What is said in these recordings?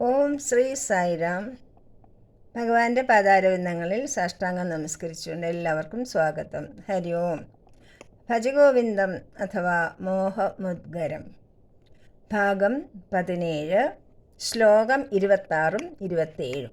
ഓം ശ്രീ സായിരാം. ഭഗവാന്റെ പാദാരവിന്ദങ്ങളിൽ സാഷ്ടാംഗം നമസ്കരിച്ചുകൊണ്ട് എല്ലാവർക്കും സ്വാഗതം. ഹരി ഓം. ഭജഗോവിന്ദം അഥവാ മോഹമുദ്ഗരം. ഭാഗം പതിനേഴ് ശ്ലോകം ഇരുപത്താറും ഇരുപത്തേഴും.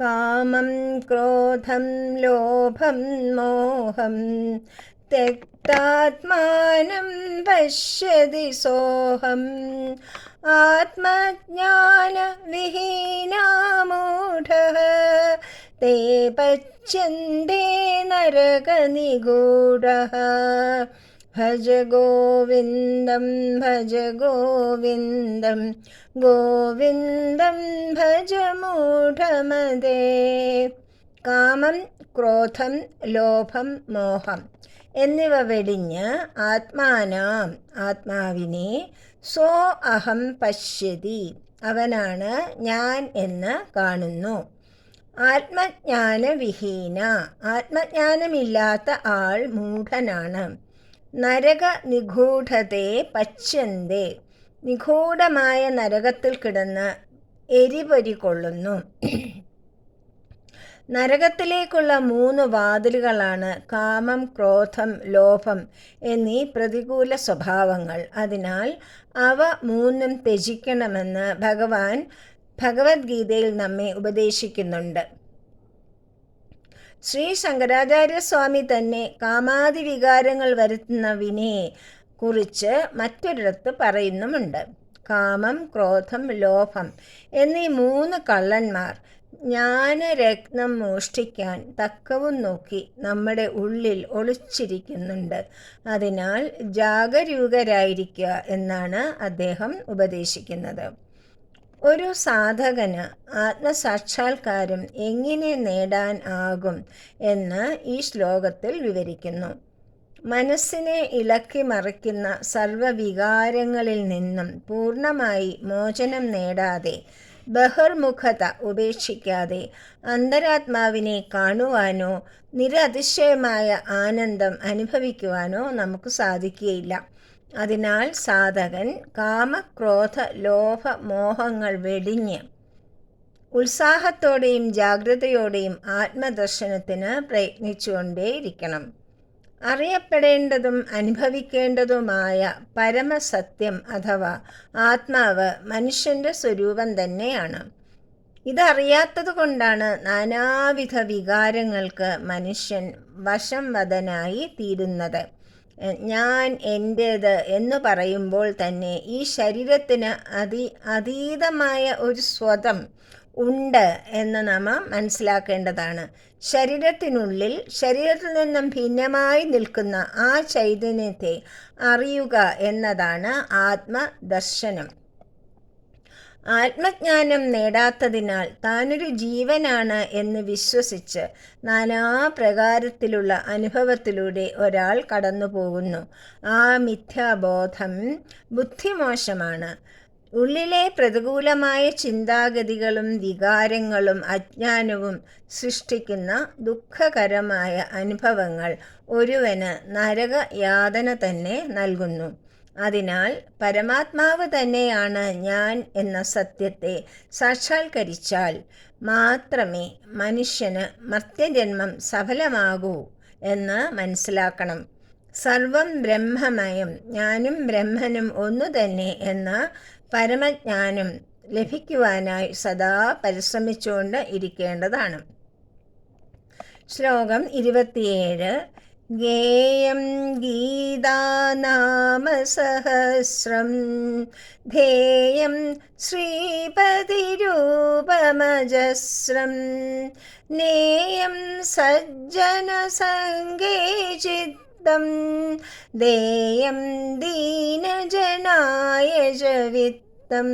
കാമം ക്രോധം ലോഭം മോഹം തെക്താത്മാനം പശ്യതി സോഹം. आत्मज्ञानविहीनामूढः ते पच्यन्ते नरकनिगूढः भज गोविन्दं भज गोविन्दं गोविन्दं भज मूढमदे കാമം ക്രോധം ലോഭം മോഹം എന്നിവ വെടിഞ്ഞ് ആത്മാനാം ആത്മാവിനെ സോ അഹം പശ്യതി. അവനാണ് ഞാൻ എന്ന് കാണുന്നു. ആത്മജ്ഞാനവിഹീന. ആത്മജ്ഞാനമില്ലാത്ത ആൾ മൂഢനാണ്. നരക നിഗൂഢതയെ പച്ചന്തേ നിഗൂഢമായ നരകത്തിൽ കിടന്ന് എരിപൊരി കൊള്ളുന്നു. നരകത്തിലേക്കുള്ള മൂന്ന് വാതിലുകളാണ് കാമം ക്രോധം ലോഭം എന്നീ പ്രതികൂല സ്വഭാവങ്ങൾ. അതിനാൽ അവ മൂന്നും ത്യജിക്കണമെന്ന് ഭഗവാൻ ഭഗവത്ഗീതയിൽ നമ്മെ ഉപദേശിക്കുന്നുണ്ട്. ശ്രീ ശങ്കരാചാര്യസ്വാമി തന്നെ കാമാതി വികാരങ്ങൾ വരുത്തുന്ന വിനയെ കുറിച്ച് മറ്റൊരിടത്ത് പറയുന്നുമുണ്ട്. കാമം ക്രോധം ലോഭം എന്നീ മൂന്ന് കള്ളന്മാർ ജ്ഞാനരത്നം മോഷ്ടിക്കാൻ തക്കവും നോക്കി നമ്മുടെ ഉള്ളിൽ ഒളിച്ചിരിക്കുന്നുണ്ട്. അതിനാൽ ജാഗരൂകരായിരിക്കുക എന്നാണ് അദ്ദേഹം ഉപദേശിക്കുന്നത്. ഒരു സാധകന് ആത്മസാക്ഷാത്കാരം എങ്ങനെ നേടാൻ ആകും എന്ന് ഈ ശ്ലോകത്തിൽ വിവരിക്കുന്നു. മനസ്സിനെ ഇളക്കി മറിക്കുന്ന സർവവികാരങ്ങളിൽ നിന്നും പൂർണമായി മോചനം നേടാതെ ബഹിർമുഖത ഉപേക്ഷിക്കാതെ അന്തരാത്മാവിനെ കാണുവാനോ നിരതിശയമായ ആനന്ദം അനുഭവിക്കുവാനോ നമുക്ക് സാധിക്കുകയില്ല. അതിനാൽ സാധകൻ കാമക്രോധ ലോഭ മോഹങ്ങൾ വെടിഞ്ഞ് ഉത്സാഹത്തോടെയും ജാഗ്രതയോടെയും ആത്മദർശനത്തിന് പ്രയത്നിച്ചുകൊണ്ടേയിരിക്കണം. അറിയപ്പെടേണ്ടതും അനുഭവിക്കേണ്ടതുമായ പരമസത്യം അഥവാ ആത്മാവ് മനുഷ്യന്റെ സ്വരൂപം തന്നെയാണ്. ഇതറിയാത്തത് കൊണ്ടാണ് നാനാവിധ വികാരങ്ങൾക്ക് മനുഷ്യൻ വശം വദനായി തീരുന്നത്. ഞാൻ എന്റേത് എന്ന് പറയുമ്പോൾ തന്നെ ഈ ശരീരത്തിന് അതി അതീതമായ ഒരു സ്വതം ഉണ്ട് എന്ന് നാം മനസ്സിലാക്കേണ്ടതാണ്. ശരീരത്തിനുള്ളിൽ ശരീരത്തിൽ നിന്നും ഭിന്നമായി നിൽക്കുന്ന ആ ചൈതന്യത്തെ അറിയുക എന്നതാണ് ആത്മദർശനം. ആത്മജ്ഞാനം നേടാത്തതിനാൽ താനൊരു ജീവനാണ് എന്ന് വിശ്വസിച്ച് നാനാപ്രകാരത്തിലുള്ള അനുഭവത്തിലൂടെ ഒരാൾ കടന്നു പോകുന്നു ആ മിഥ്യാബോധം ബുദ്ധിമോശമാണ്. ഉള്ളിലെ പ്രതികൂലമായ ചിന്താഗതികളും വികാരങ്ങളും അജ്ഞാനവും സൃഷ്ടിക്കുന്ന ദുഃഖകരമായ അനുഭവങ്ങൾ ഒരുവന് നരക യാതന തന്നെ നൽകുന്നു. അതിനാൽ പരമാത്മാവ് തന്നെയാണ് ഞാൻ എന്ന സത്യത്തെ സാക്ഷാത്കരിച്ചാൽ മാത്രമേ മനുഷ്യന് മർത്യജന്മം സഫലമാകൂ എന്ന് മനസ്സിലാക്കണം. സർവം ബ്രഹ്മമയം ഞാനും ബ്രഹ്മനും ഒന്നു തന്നെ എന്ന പരമജ്ഞാനം ലഭിക്കുവാനായി സദാ പരിശ്രമിച്ചുകൊണ്ട് ഇരിക്കേണ്ടതാണ്. ശ്ലോകം ഇരുപത്തിയേഴ്. ഗേയം ഗീതാനാമസഹസ്രം. ധേയം ശ്രീപതിരൂപമജസ്രം. നേയം സജ്ജനസംഗേ ചിത്തം ദേയം ദീനജനായ ജവിത്തം.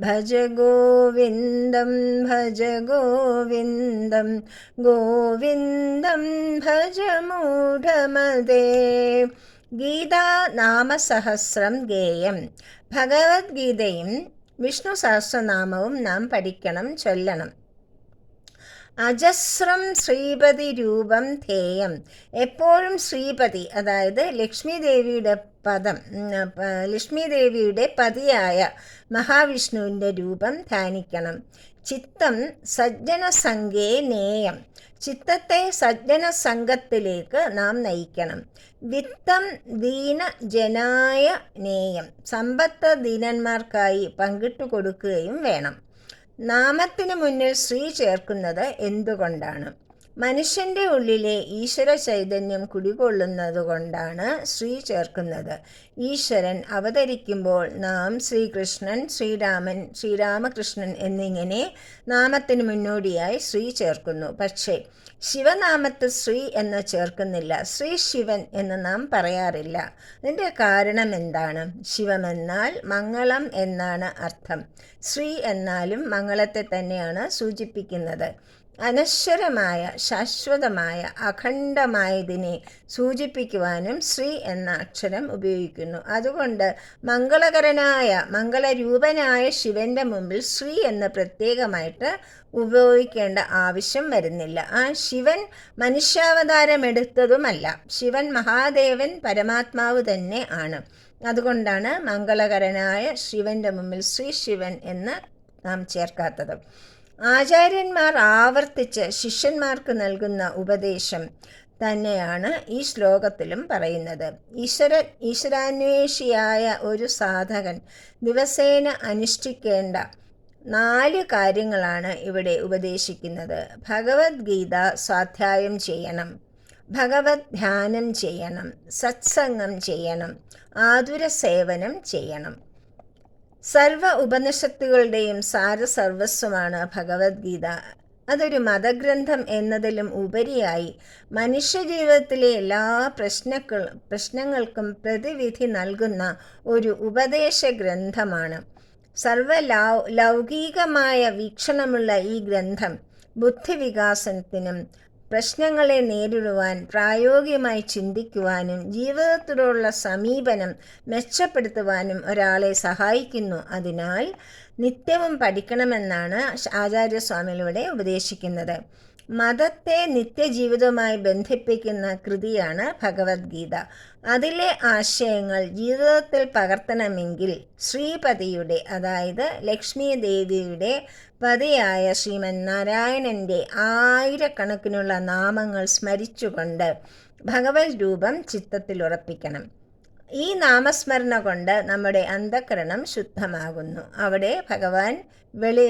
ഭജ ഗോവിന്ദം ഭജ ഗോവിന്ദം ഗോവിന്ദം ഭജ മൂഢമതേ ഗീതാനാമസഹസ്രം ഗേയം. ഭഗവത്ഗീതയും വിഷ്ണു സഹസ്രനാമവും നാം പഠിക്കണം ചൊല്ലണം. അജസ്രം ശ്രീപതി രൂപം ധേയം. എപ്പോഴും ശ്രീപതി അതായത് ലക്ഷ്മി ദേവിയുടെ പദം ലക്ഷ്മി ദേവിയുടെ പതിയായ മഹാവിഷ്ണുവിന്റെ രൂപം ധ്യാനിക്കണം. ചിത്തം സജ്ജന സംഘേ നേയം. ചിത്തത്തെ സജ്ജന സംഘത്തിലേക്ക് നാം നയിക്കണം. വിത്തം ദീന ജനായ നേയം. സമ്പത്ത് ദീനന്മാർക്കായി പങ്കിട്ടു കൊടുക്കുകയും വേണം. നാമത്തിന് മുന്നിൽ ശ്രീ ചേർക്കുന്നത് എന്തുകൊണ്ടാണ്? മനുഷ്യന്റെ ഉള്ളിലെ ഈശ്വര ചൈതന്യം കുടികൊള്ളുന്നതുകൊണ്ടാണ് ശ്രീ ചേർക്കുന്നത്. ഈശ്വരൻ അവതരിക്കുമ്പോൾ നാം ശ്രീകൃഷ്ണൻ ശ്രീരാമൻ ശ്രീരാമകൃഷ്ണൻ എന്നിങ്ങനെ നാമത്തിന് മുന്നോടിയായി ശ്രീ ചേർക്കുന്നു. പക്ഷേ ശിവനാമത്തിൽ ശ്രീ എന്ന് ചേർക്കുന്നില്ല. ശ്രീ ശിവൻ എന്ന് നാം പറയാറില്ല. അതിന്റെ കാരണം എന്താണ്? ശിവമെന്നാൽ മംഗളം എന്നാണ് അർത്ഥം. ശ്രീ എന്നാലും മംഗളത്തെ തന്നെയാണ് സൂചിപ്പിക്കുന്നത്. അനശ്വരമായ ശാശ്വതമായ അഖണ്ഡമായതിനെ സൂചിപ്പിക്കുവാനും ശ്രീ എന്ന അക്ഷരം ഉപയോഗിക്കുന്നു. അതുകൊണ്ട് മംഗളകരനായ മംഗളരൂപനായ ശിവന്റെ മുമ്പിൽ ശ്രീ എന്ന് പ്രത്യേകമായിട്ട് ഉപയോഗിക്കേണ്ട ആവശ്യം വരുന്നില്ല. ആ ശിവൻ മനുഷ്യാവതാരം എടുത്തതുമല്ല. ശിവൻ മഹാദേവൻ പരമാത്മാവ് തന്നെ ആണ്. അതുകൊണ്ടാണ് മംഗളകരനായ ശിവന്റെ മുമ്പിൽ ശ്രീ ശിവൻ എന്ന് നാം ചേർക്കാത്തത്. ആചാര്യന്മാർ ആവർത്തിച്ച് ശിഷ്യന്മാർക്ക് നൽകുന്ന ഉപദേശം തന്നെയാണ് ഈ ശ്ലോകത്തിലും പറയുന്നത്. ഈശ്വര ഈശ്വരാന്വേഷിയായ ഒരു സാധകൻ ദിവസേന അനുഷ്ഠിക്കേണ്ട നാല് കാര്യങ്ങളാണ് ഇവിടെ ഉപദേശിക്കുന്നത്. ഭഗവത്ഗീത സ്വാധ്യായം ചെയ്യണം ഭഗവത് ധ്യാനം ചെയ്യണം സത്സംഗം ചെയ്യണം ആതുര സേവനം ചെയ്യണം. സർവ ഉപനിഷത്തുകളുടെയും സാരസർവസ്വമാണ് ഭഗവത്ഗീത. അതൊരു മതഗ്രന്ഥം എന്നതിലും ഉപരിയായി മനുഷ്യജീവിതത്തിലെ എല്ലാ പ്രശ്നക്കൾ പ്രശ്നങ്ങൾക്കും പ്രതിവിധി നൽകുന്ന ഒരു ഉപദേശ ഗ്രന്ഥമാണ് സർവ ലൗകികമായ വീക്ഷണമുള്ള ഈ ഗ്രന്ഥം ബുദ്ധിവികാസനത്തിനും പ്രശ്നങ്ങളെ നേരിടുവാൻ പ്രായോഗികമായി ചിന്തിക്കുവാനും ജീവിതത്തിലുള്ള സമീപനം മെച്ചപ്പെടുത്തുവാനും ഒരാളെ സഹായിക്കുന്നു. അതിനാൽ നിത്യവും പഠിക്കണമെന്നാണ് ആചാര്യസ്വാമികളിവിടെ ഉപദേശിക്കുന്നത്. മതത്തെ നിത്യജീവിതവുമായി ബന്ധിപ്പിക്കുന്ന കൃതിയാണ് ഭഗവത്ഗീത. അതിലെ ആശയങ്ങൾ ജീവിതത്തിൽ പകർത്തണമെങ്കിൽ ശ്രീപതിയുടെ അതായത് ലക്ഷ്മി ദേവിയുടെ പതിയായ ശ്രീമൻ നാരായണന്റെ ആയിരക്കണക്കിനുള്ള നാമങ്ങൾ സ്മരിച്ചുകൊണ്ട് ഭഗവത് രൂപം ചിത്തത്തിൽ ഉറപ്പിക്കണം ഈ നാമസ്മരണ കൊണ്ട് നമ്മുടെ അന്ധകരണം ശുദ്ധമാകുന്നു. അവിടെ ഭഗവാൻ വെളി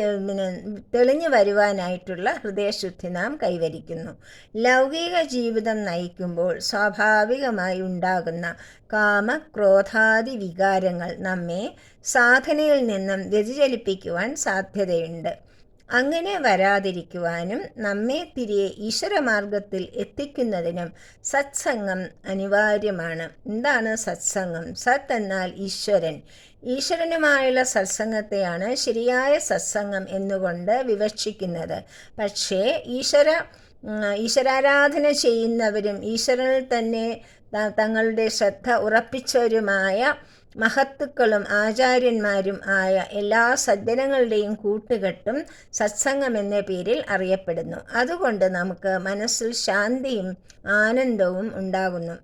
തെളിഞ്ഞു വരുവാനായിട്ടുള്ള ഹൃദയശുദ്ധി നാം കൈവരിക്കുന്നു. ലൗകിക ജീവിതം നയിക്കുമ്പോൾ സ്വാഭാവികമായി ഉണ്ടാകുന്ന കാമ ക്രോധാദി വികാരങ്ങൾ നമ്മെ സാധനയിൽ നിന്നും വ്യതിചലിപ്പിക്കുവാൻ സാധ്യതയുണ്ട്. അങ്ങനെ വരാതിരിക്കുവാനും നമ്മെ തിരികെ ഈശ്വരമാർഗത്തിൽ എത്തിക്കുന്നതിനും സത്സംഗം അനിവാര്യമാണ്. എന്താണ് സത്സംഗം? സത് എന്നാൽ ഈശ്വരൻ. ഈശ്വരനുമായുള്ള സത്സംഗത്തെയാണ് ശരിയായ സത്സംഗം എന്നുകൊണ്ട് വിവക്ഷിക്കുന്നത്. പക്ഷേ ഈശ്വര ഈശ്വരാരാധന ചെയ്യുന്നവരും ഈശ്വരനിൽ തന്നെ തങ്ങളുടെ ശ്രദ്ധ ഉറപ്പിച്ചവരുമായ മഹത്തുക്കളും ആചാര്യന്മാരും ആയ എല്ലാ സജ്ജനങ്ങളുടെയും കൂട്ടുകെട്ടും സത്സംഗം എന്ന പേരിൽ അറിയപ്പെടുന്നു. അതുകൊണ്ട് നമുക്ക് മനസ്സിൽ ശാന്തിയും ആനന്ദവും ഉണ്ടാകുന്നു.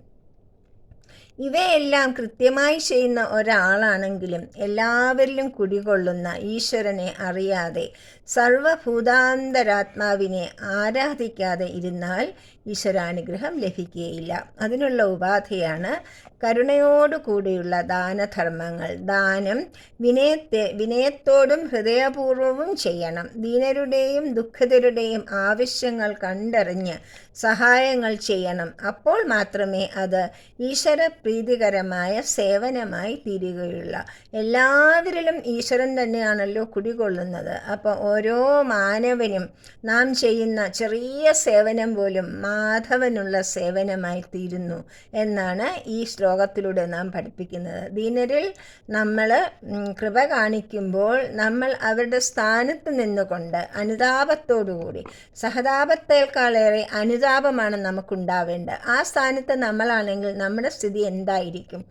ഇവയെല്ലാം കൃത്യമായി ചെയ്യുന്ന ഒരാളാണെങ്കിലും എല്ലാവരിലും കുടികൊള്ളുന്ന ഈശ്വരനെ അറിയാതെ സർവഭൂതാന്തരാത്മാവിനെ ആരാധിക്കാതെ ഇരുന്നാൽ ഈശ്വരാനുഗ്രഹം ലഭിക്കുകയില്ല. അതിനുള്ള ഉപാധിയാണ് കരുണയോടുകൂടിയുള്ള ദാനധർമ്മങ്ങൾ. ദാനം വിനയത്തെ വിനയത്തോടും ഹൃദയപൂർവവും ചെയ്യണം. ദീനരുടെയും ദുഃഖിതരുടെയും ആവശ്യങ്ങൾ കണ്ടറിഞ്ഞ് സഹായങ്ങൾ ചെയ്യണം. അപ്പോൾ മാത്രമേ അത് ഈശ്വര പ്രീതികരമായ സേവനമായി തീരുകയുള്ളൂ. എല്ലാവരിലും ഈശ്വരൻ തന്നെയാണല്ലോ കുടികൊള്ളുന്നത്. അപ്പോൾ ഓരോ മാനവനും നാം ചെയ്യുന്ന ചെറിയ സേവനം പോലും മാധവനുള്ള സേവനമായി തീരുന്നു എന്നാണ് ഈ ശ്ലോകത്തിലൂടെ നാം പഠിപ്പിക്കുന്നത്. ദീനരിൽ നമ്മൾ കൃപ കാണിക്കുമ്പോൾ നമ്മൾ അവരുടെ സ്ഥാനത്ത് നിന്നുകൊണ്ട് അനുതാപത്തോടുകൂടി സഹതാപത്തേക്കാളേറെ അനുതാപമാണ് നമുക്കുണ്ടാവേണ്ടത്. ആ സ്ഥാനത്ത് നമ്മളാണെങ്കിൽ നമ്മുടെ സ്ഥിതി എന്തായിരിക്കും?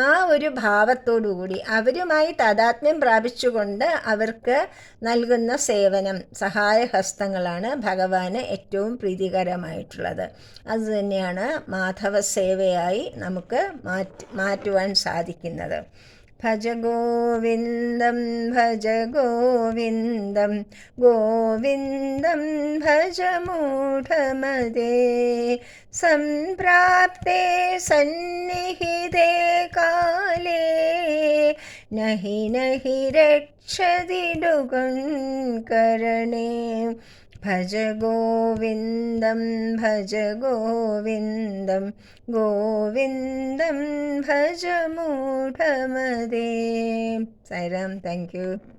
ആ ഒരു ഭാവത്തോടുകൂടി അവരുമായി താതാത്മ്യം പ്രാപിച്ചുകൊണ്ട് അവർക്ക് നൽകുന്ന സേവനം സഹായഹസ്തങ്ങളാണ് ഭഗവാന് ഏറ്റവും പ്രീതികരമായിട്ടുള്ളത്. അതുതന്നെയാണ് മാധവ സേവയായി നമുക്ക് മാറ്റി മാറ്റുവാൻ സാധിക്കുന്നത്. ഭജ ഗോവിന്ദം ഭജ ഗോവിന്ദം ഗോവിന്ദം ഭജ മൂഢമതേ സംപ്രാപ്തേ സന്നിഹിതേ കാലേ നഹി നഹി രക്ഷതിടുകൺ കരണേ. ഭജ ഗോവിന്ദം ഭജ ഗോവിന്ദം ഗോവിന്ദം ഭജ മൂഢമതേ. Sairam thank you